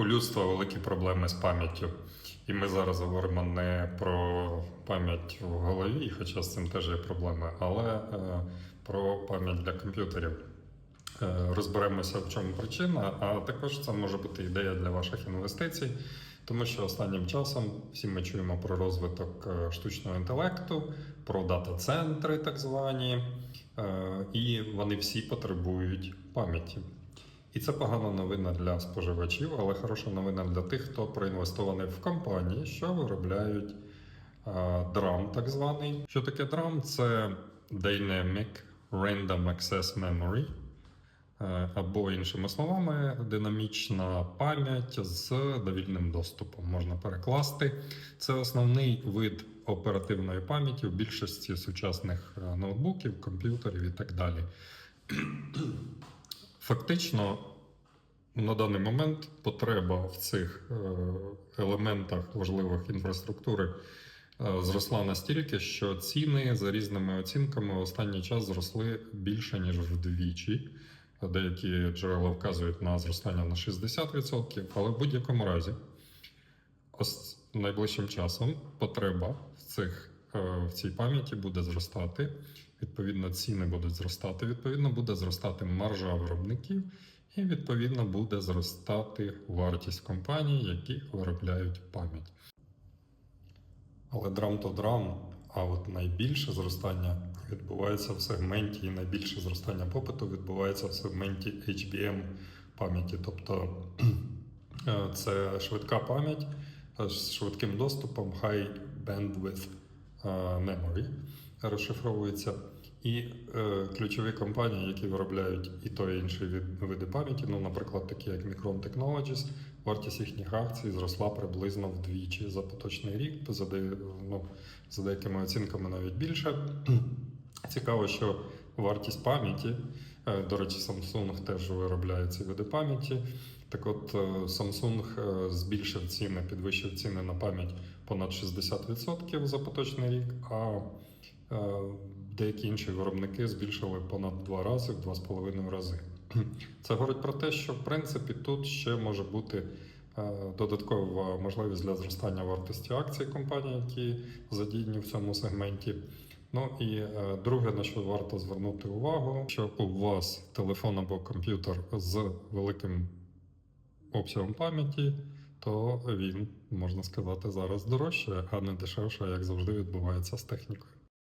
У людства великі проблеми з пам'яттю. І ми зараз говоримо не про пам'ять в голові, хоча з цим теж є проблеми, але е, про пам'ять для комп'ютерів. Е, розберемося, в чому причина, а також це може бути ідея для ваших інвестицій, тому що останнім часом всі ми чуємо про розвиток е, штучного інтелекту, про дата-центри, так звані, і вони всі потребують пам'яті. І це погана новина для споживачів, але хороша новина для тих, хто проінвестований в компанії, що виробляють DRAM, так званий. Що таке DRAM? Це Dynamic Random Access Memory. Е, Або, іншими словами, динамічна пам'ять з довільним доступом можна перекласти. Це основний вид оперативної пам'яті в більшості сучасних е, ноутбуків, комп'ютерів і так далі. Фактично, на даний момент потреба в цих е, елементах важливих інфраструктури е, зросла настільки, що ціни за різними оцінками в останній час зросли більше ніж вдвічі. Деякі джерела вказують на зростання на 60%, але в будь-якому разі, ос- найближчим часом потреба в, цих, в цій пам'яті буде зростати. Відповідно, ціни будуть зростати, відповідно, буде зростати маржа виробників, і відповідно буде зростати вартість компаній, які виробляють пам'ять. Але драм то драм, а от найбільше зростання відбувається в сегменті, і найбільше зростання попиту відбувається в сегменті HBM пам'яті. Тобто е, це швидка пам'ять е, з швидким доступом High Bandwidth е, Memory розшифровується. І е, ключові компанії, які виробляють і той і від, види пам'яті, ну, наприклад, такі як Micron Technologies, вартість їхніх акцій зросла приблизно вдвічі за поточний рік, за, де, ну, за деякими оцінками навіть більше. Цікаво, що вартість пам'яті, е, до речі, Samsung теж виробляє ці види пам'яті. Так от е, Samsung е, збільшив ціни, підвищив ціни на пам'ять понад 60% за поточний рік, а е, деякі інші виробники збільшили понад два рази, в два з половиною рази. Це говорить про те, що в принципі тут ще може бути додаткова можливість для зростання вартості акцій компаній, які задіяні в цьому сегменті. Ну і друге, на що варто звернути увагу, що у вас телефон або комп'ютер з великим обсягом пам'яті, то він, можна сказати, зараз дорожче, а не дешевше, як завжди відбувається з технікою.